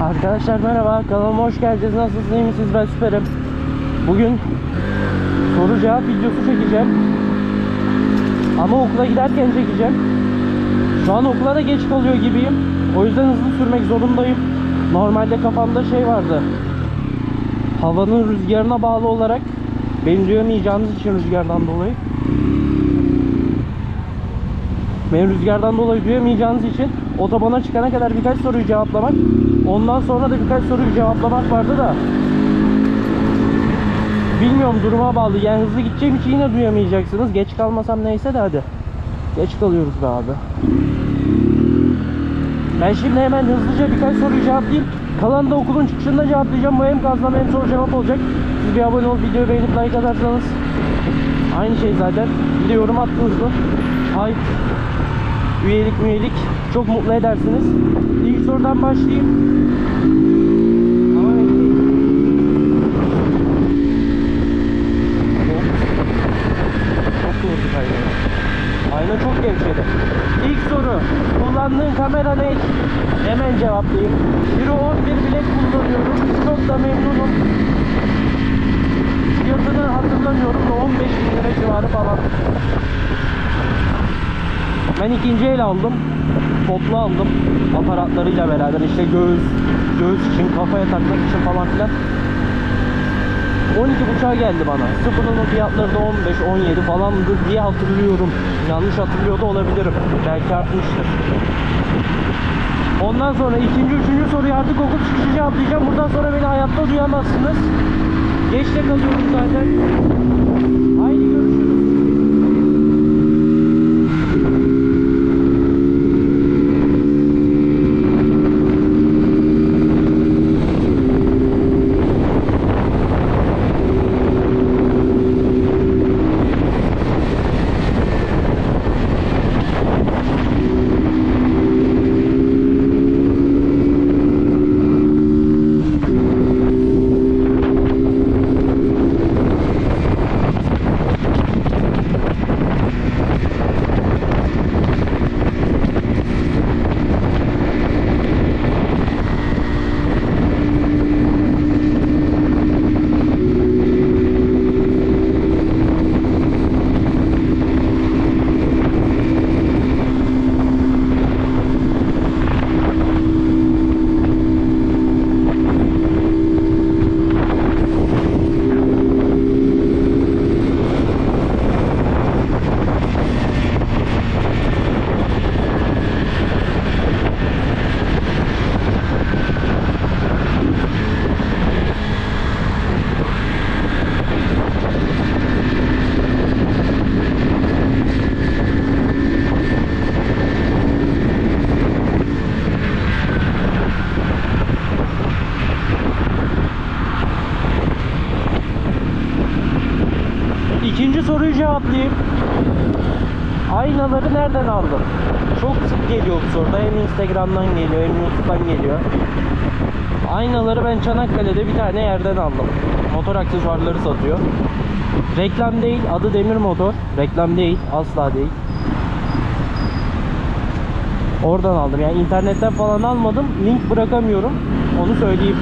Arkadaşlar merhaba, kanalıma hoş geldiniz. Nasılsınız, iyi misiniz? Ben süperim. Bugün soru cevap videosu çekeceğim. Ama okula giderken çekeceğim. Şu an okula da geç kalıyor gibiyim. O yüzden hızlı sürmek zorundayım. Normalde kafamda şey vardı. Havanın rüzgarına bağlı olarak beni duyamayacağınız için rüzgardan dolayı. Beni rüzgardan dolayı duyamayacağınız için otobana çıkana kadar birkaç soruyu cevaplamak, ondan sonra da birkaç soruyu cevaplamak vardı da bilmiyorum duruma bağlı. Yani hızlı gideceğim için yine duyamayacaksınız. Geç kalmasam neyse de hadi. Geç kalıyoruz be abi. Ben şimdi hemen hızlıca birkaç soruyu cevaplayayım. Kalanı da okulun çıkışında cevaplayacağım. Bu hem kazlama hem soru cevap olacak. Siz bir abone olup videoyu beğenip like atarsanız aynı şey zaten. Bir de yorum attınız mı? Ay üyelik üyelik çok mutlu edersiniz. İlk sorudan başlayayım. Ama. Çok doğru kaynağı. Ayna çok gevşedi. İlk soru. Kullandığın kamera ne? Hemen cevaplayayım. Euro 11 bile kullanıyorum. Çok da memnunum. Fiyatını hatırlamıyorum da 15 bin lira civarı falan. Ben ikinci el aldım. Toplu aldım. Aparatlarıyla beraber işte göğüs, göğüs için, kafaya takmak için falan filan. 12 buçuğa geldi bana. Sıfırının fiyatları da 15, 17 falandı diye hatırlıyorum. Yanlış hatırlıyor da olabilirim. Belki artmıştır. Ondan sonra ikinci, üçüncü soruyu artık okul çıkışı cevaplayacağım. Buradan sonra beni hayatta duyamazsınız. Geçte kalıyorum zaten. Haydi görüşürüz. İkinci soruyu cevaplayayım. Aynaları nereden aldın? Çok sık geliyor bu soruda. Hem Instagram'dan geliyor hem YouTube'dan geliyor. Aynaları ben Çanakkale'de bir tane yerden aldım. Motor aksesuarları satıyor. Reklam değil, adı Demir Motor. Reklam değil, asla değil. Oradan aldım. Yani internetten falan almadım. Link bırakamıyorum. Onu söyleyeyim.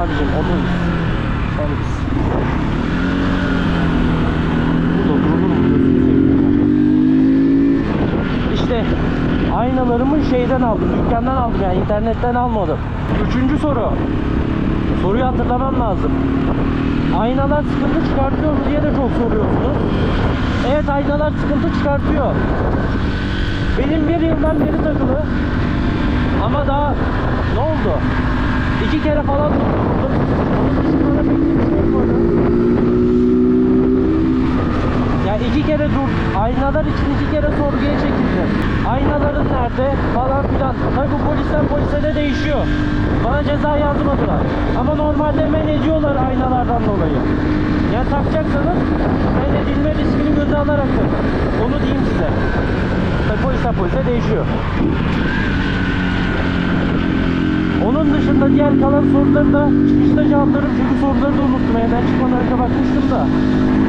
Abicim otobüs. Otobüs. Burada durulur mu? Gözünü seveyim ya. İşte aynalarımı şeyden aldım. Dükkandan aldım yani internetten almadım. Üçüncü soru. Soruyu hatırlamam lazım. Aynalar sıkıntı çıkartıyor mu diye de çok soruyorsunuz. Evet aynalar sıkıntı çıkartıyor. Benim bir yıldan beri takılı. Ama daha ne oldu? İki kere falan tutturdum. Onun dışında da bir şey yapmadı. Ya iki kere dur, aynalar için iki kere sorguya çekildim. Aynaların nerede falan filan. Tabi bu polisten polise de değişiyor. Bana ceza yazmadılar. Ama normalde men ediyorlar aynalardan dolayı. Ya takacaksanız men edilme riskini göze alarak takın. Onu diyeyim size. Tabi polisten polise değişiyor. Onun dışında diğer kalan soruları da çıkışta cevaplarım çünkü soruları da unuttum. Evden çıkmadan önce bakmıştım da.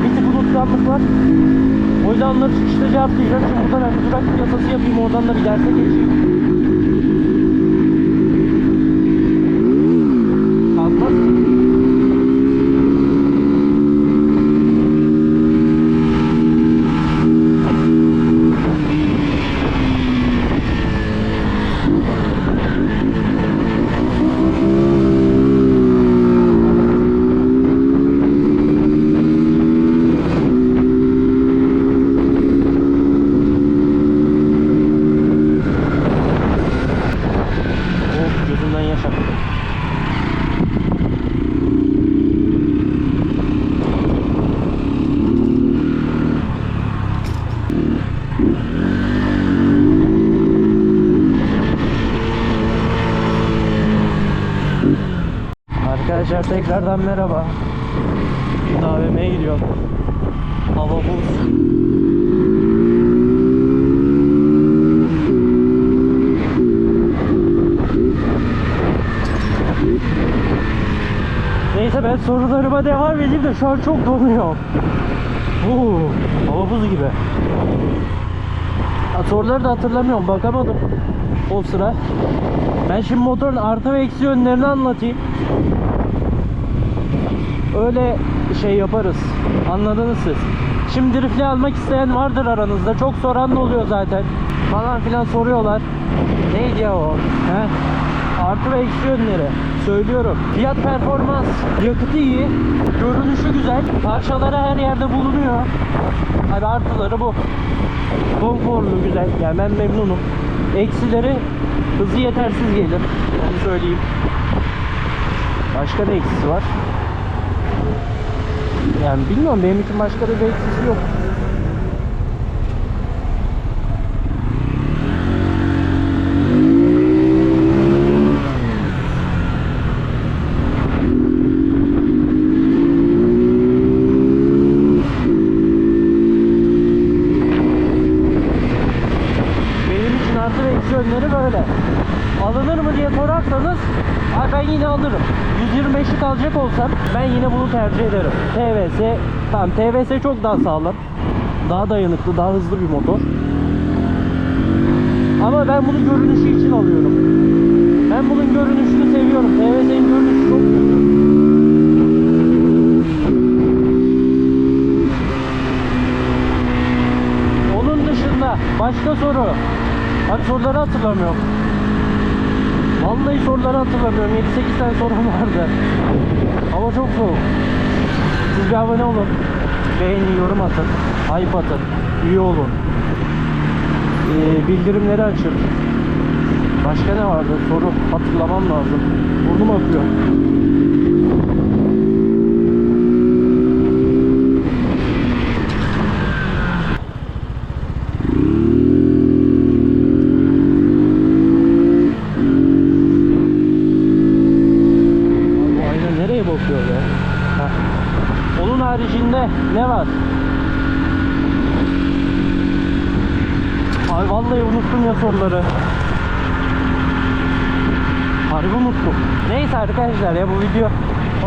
Bir tık unutkanlık var. O yüzden onları çıkışta cevaplayacağım. Şimdi buradan ben bir durak yasası yapayım. Oradan da bir derse geçeyim. Arkadaşlar tekrardan merhaba. Şimdi AVM'ye gidiyorum. Hava buz. Neyse ben sorularıma devam edeyim de şu an çok donuyorum. Oo, hava buzu gibi. Soruları da hatırlamıyorum bakamadım o sıra. Ben şimdi motorun artı ve eksi yönlerini anlatayım. Öyle şey yaparız. Anladınız siz. Şimdi driftle almak isteyen vardır aranızda. Çok soran da oluyor zaten. Falan filan soruyorlar. Neydi ya o? He? Artı ve eksi yönleri. Söylüyorum. Fiyat performans. Yakıtı iyi. Görünüşü güzel. Parçaları her yerde bulunuyor. Abi artıları bu. Konforlu güzel. Yani ben memnunum. Eksileri hızı yetersiz gelir. Onu söyleyeyim. Başka ne eksisi var? Yani bilmiyorum benim için başka da bir eksisi yok. Benim için artı ve eksi yönleri böyle. Alınır mı diye sorarsanız ben yine alırım. 125'lik alacak olsam ben yine bunu tercih ederim. TVS tamam TVS çok daha sağlam. Daha dayanıklı, daha hızlı bir motor. Ama ben bunu görünüşü için alıyorum. Ben bunun görünüşünü seviyorum. TVS'nin görünüşü çok kötü. Onun dışında başka soru. Hadi soruları hatırlamıyorum. Vallahi soruları hatırlamıyorum. 7-8 tane sorum vardı. Hava çok soğuk. Siz bir abone olun. Beğeni, yorum atın. Hype atın. Üye olun. Ee, bildirimleri açın. Başka ne vardı? Soru hatırlamam lazım. Burnum akıyor. Abi bu ayna nereye bakıyor be? Heh. Onun haricinde ne var? Ay vallahi soruları. Harbi unuttum. Neyse arkadaşlar ya bu video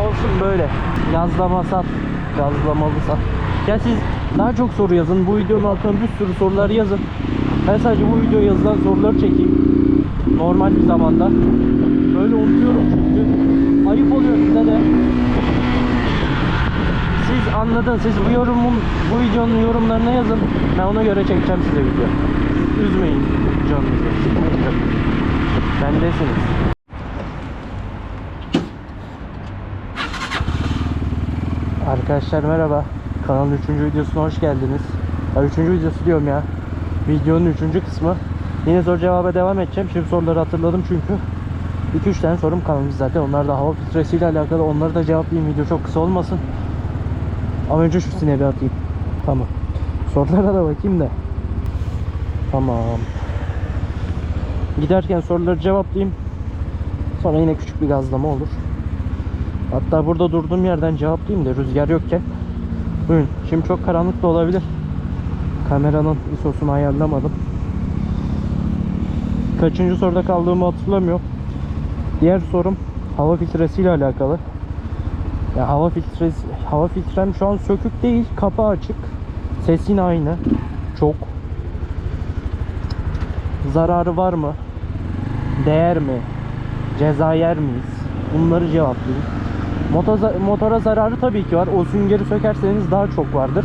olsun böyle. Gazlama sat. Gazlamalı sat. Ya siz daha çok soru yazın. Bu videonun altına bir sürü sorular yazın. Ben sadece bu video yazılan soruları çekeyim. Normal bir zamanda. Böyle unutuyorum çünkü. Ayıp oluyor size de. Siz anladın. Siz bu yorumun, bu videonun yorumlarına yazın. Ben ona göre çekeceğim size video. Üzmeyin canınızı. Sıkmayın canınızı. Bendesiniz. Arkadaşlar merhaba. Kanalın 3. videosuna hoş geldiniz. Ya 3. videosu diyorum ya. Videonun 3. kısmı. Yine soru cevaba devam edeceğim. Şimdi soruları hatırladım çünkü 2-3 tane sorum kalmış zaten. Onlar da hava filtresiyle alakalı. Onları da cevaplayayım. Video çok kısa olmasın. Ama önce şu sineği atayım. Tamam. Sorulara da bakayım da. Tamam. Giderken soruları cevaplayayım. Sonra yine küçük bir gazlama olur. Hatta burada durduğum yerden cevaplayayım da rüzgar yokken. Buyurun. Şimdi çok karanlık da olabilir. Kameranın ISO'sunu ayarlamadım. Kaçıncı soruda kaldığımı hatırlamıyorum. Diğer sorum hava filtresiyle alakalı. Ya hava filtresi hava filtrem şu an sökük değil, kapağı açık. Ses yine aynı. Çok. Zararı var mı? Değer mi? Ceza yer miyiz? Bunları cevaplayın. Motora, motora zararı tabii ki var. O süngeri sökerseniz daha çok vardır.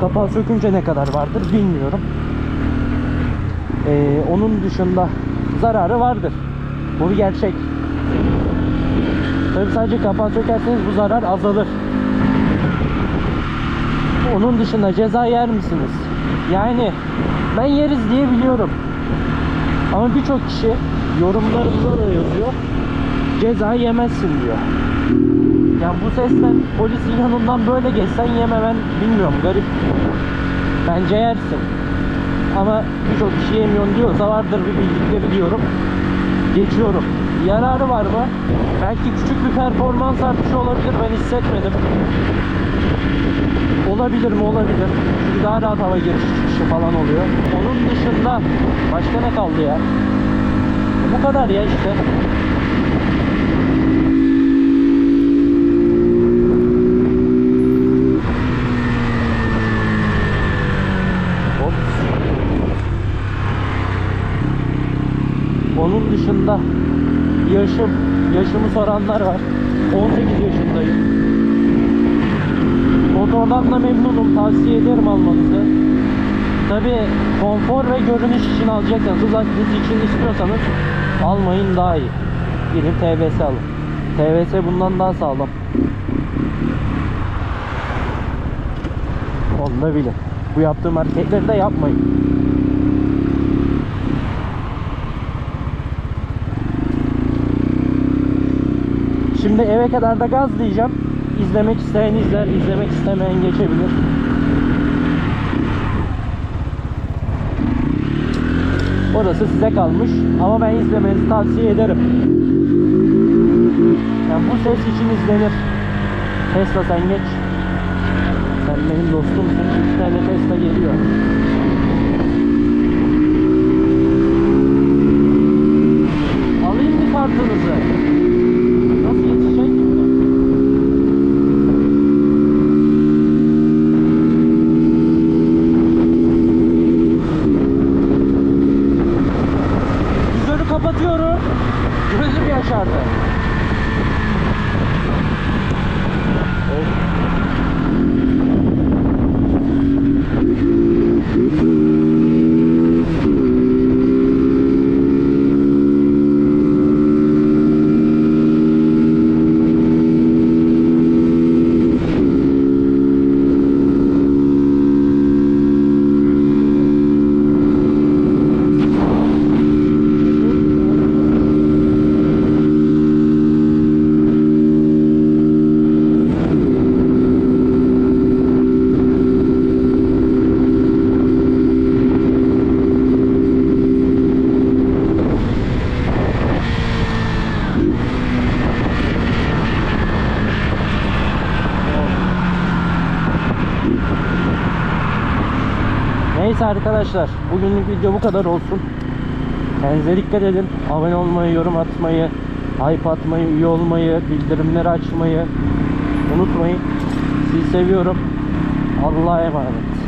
Kapağı sökünce ne kadar vardır bilmiyorum. Ee, onun dışında zararı vardır. Bu bir gerçek. Tabii sadece kapağı sökerseniz bu zarar azalır. Onun dışında ceza yer misiniz? Yani ben yeriz diye biliyorum. Ama birçok kişi yorumlarında da yazıyor. Ceza yemezsin diyor. Yani bu sesten polisin yanından böyle geçsen yeme ben bilmiyorum garip. Bence yersin. Ama birçok kişi yemiyorsun diyorsa vardır bir bildikleri diyorum. Geçiyorum. Yararı var mı? Belki küçük bir performans artışı olabilir ben hissetmedim. Olabilir mi? Olabilir. Çünkü daha rahat hava giriş çıkışı falan oluyor. Onun dışında başka ne kaldı ya? Bu kadar ya işte. Onun dışında yaşım, yaşımı soranlar var. 18 yaşındayım. Motordan da memnunum. Tavsiye ederim almanızı. Tabi konfor ve görünüş için alacaksanız, hız için istiyorsanız almayın daha iyi. Gidin TVS alın. TVS bundan daha sağlam. Onu da bilin. Bu yaptığım hareketleri de yapmayın. Şimdi eve kadar da gazlayacağım. İzlemek isteyen izler, izlemek istemeyen geçebilir. Orası size kalmış ama ben izlemenizi tavsiye ederim. Yani bu ses için izlenir. Tesla sen geç. Sen benim dostumsun. İki tane Tesla geliyor. Alayım mı kartınızı? Neyse arkadaşlar bugünlük video bu kadar olsun. Kendinize dikkat edin. Abone olmayı, yorum atmayı, hype atmayı, üye olmayı, bildirimleri açmayı unutmayın. Sizi seviyorum. Allah'a emanet.